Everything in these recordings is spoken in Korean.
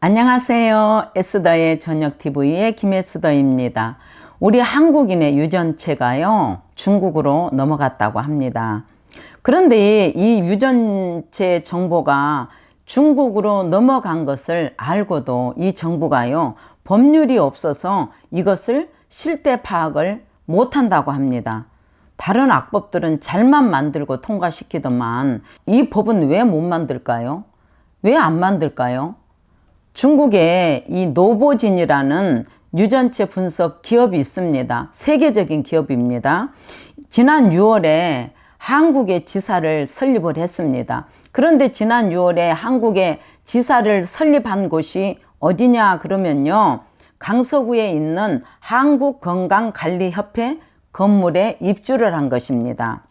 안녕하세요. 에스더의 저녁 TV의 김에스더입니다. 우리 한국인의 유전체가요, 중국으로 넘어갔다고 합니다. 그런데 이 유전체 정보가 중국으로 넘어간 것을 알고도 이 정부가요, 법률이 없어서 이것을 실태 파악을 못한다고 합니다. 다른 악법들은 잘만 만들고 통과시키더만 이 법은 왜 못 만들까요? 왜 안 만들까요? 중국에 이 노보진이라는 유전체 분석 기업이 있습니다. 세계적인 기업입니다. 지난 6월에 한국의 지사를 설립을 했습니다. 그런데 지난 6월에 한국에 지사를 설립한 곳이 어디냐 그러면요. 강서구에 있는 한국건강관리협회 건물에 입주를 한 것입니다.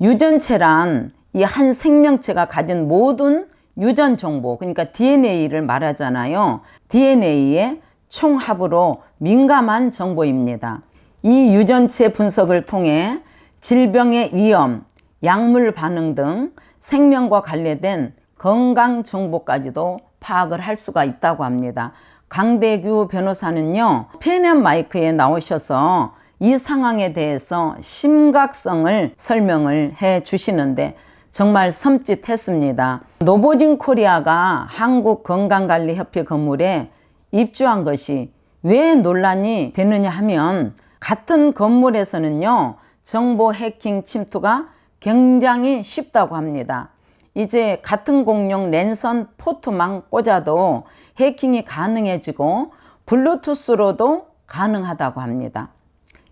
유전체란 이 한 생명체가 가진 모든 유전 정보, 그러니까 DNA를 말하잖아요. DNA의 총합으로 민감한 정보입니다. 이 유전체 분석을 통해 질병의 위험, 약물 반응 등 생명과 관련된 건강 정보까지도 파악을 할 수가 있다고 합니다. 강대규 변호사는요, PNM 마이크에 나오셔서 이 상황에 대해서 심각성을 설명을 해 주시는데 정말 섬찟했습니다. 노보진 코리아가 한국건강관리협회 건물에 입주한 것이 왜 논란이 되느냐 하면 같은 건물에서는요, 정보 해킹 침투가 굉장히 쉽다고 합니다. 이제 같은 공룡 랜선 포트만 꽂아도 해킹이 가능해지고 블루투스로도 가능하다고 합니다.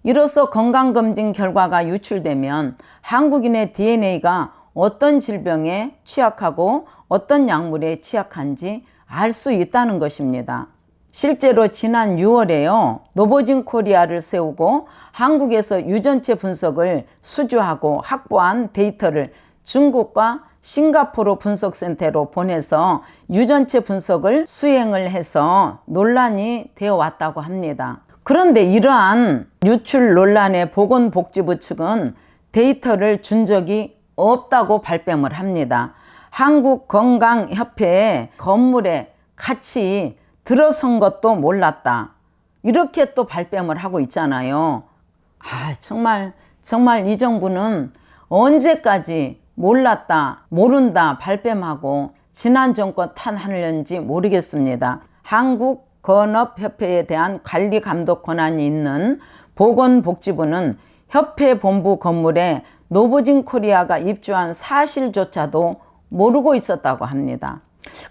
이로써 건강검진 결과가 유출되면 한국인의 DNA가 어떤 질병에 취약하고 어떤 약물에 취약한지 알 수 있다는 것입니다. 실제로 지난 6월에요. 노보진 코리아를 세우고 한국에서 유전체 분석을 수주하고 확보한 데이터를 중국과 싱가포르 분석센터로 보내서 유전체 분석을 수행을 해서 논란이 되어 왔다고 합니다. 그런데 이러한 유출 논란에 보건복지부 측은 데이터를 준 적이 없다고 발뺌을 합니다. 한국건강협회 건물에 같이 들어선 것도 몰랐다. 이렇게 또 발뺌을 하고 있잖아요. 아, 정말, 정말 이 정부는 언제까지 몰랐다, 모른다, 발뺌하고 지난 정권 탄하는지 모르겠습니다. 한국 건업협회에 대한 관리 감독 권한이 있는 보건복지부는 협회 본부 건물에 노보진 코리아가 입주한 사실조차도 모르고 있었다고 합니다.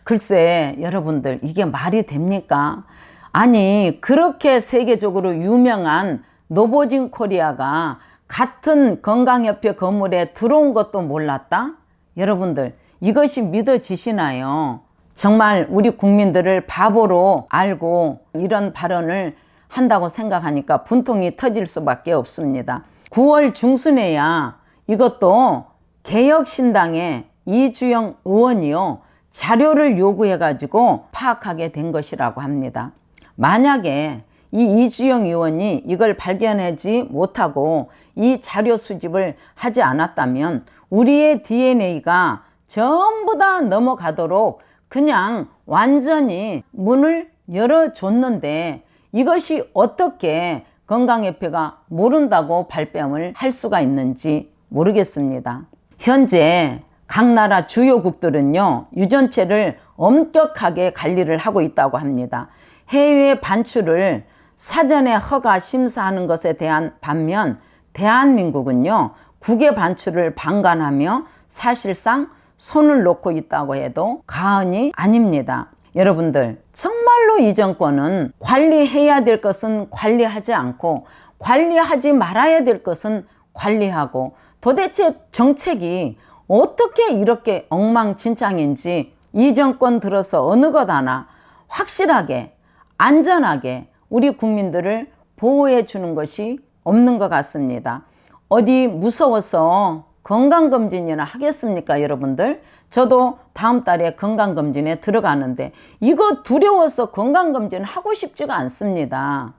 글쎄, 여러분들, 이게 말이 됩니까? 아니, 그렇게 세계적으로 유명한 노보진 코리아가 같은 건강협회 건물에 들어온 것도 몰랐다? 여러분들, 이것이 믿어지시나요? 정말 우리 국민들을 바보로 알고 이런 발언을 한다고 생각하니까 분통이 터질 수밖에 없습니다. 9월 중순에야 이것도 개혁신당의 이주영 의원이요. 자료를 요구해 가지고 파악하게 된 것이라고 합니다. 만약에 이 이주영 의원이 이걸 발견하지 못하고 이 자료 수집을 하지 않았다면 우리의 DNA가 전부 다 넘어가도록 그냥 완전히 문을 열어줬는데 이것이 어떻게 건강협회가 모른다고 발뺌을 할 수가 있는지 모르겠습니다. 현재 각 나라 주요국들은요, 유전체를 엄격하게 관리를 하고 있다고 합니다. 해외 반출을 사전에 허가 심사하는 것에 대한 반면 대한민국은요, 국외 반출을 방관하며 사실상 손을 놓고 있다고 해도 과언이 아닙니다. 여러분들, 정말로 이 정권은 관리해야 될 것은 관리하지 않고 관리하지 말아야 될 것은 관리하고 도대체 정책이 어떻게 이렇게 엉망진창인지 이 정권 들어서 어느 것 하나 확실하게 안전하게 우리 국민들을 보호해 주는 것이 없는 것 같습니다. 어디 무서워서 건강검진이나 하겠습니까, 여러분들? 저도 다음 달에 건강검진에 들어가는데 이거 두려워서 건강검진 하고 싶지가 않습니다.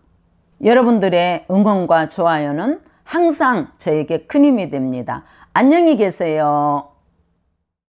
여러분들의 응원과 좋아요는 항상 저에게 큰 힘이 됩니다. 안녕히 계세요.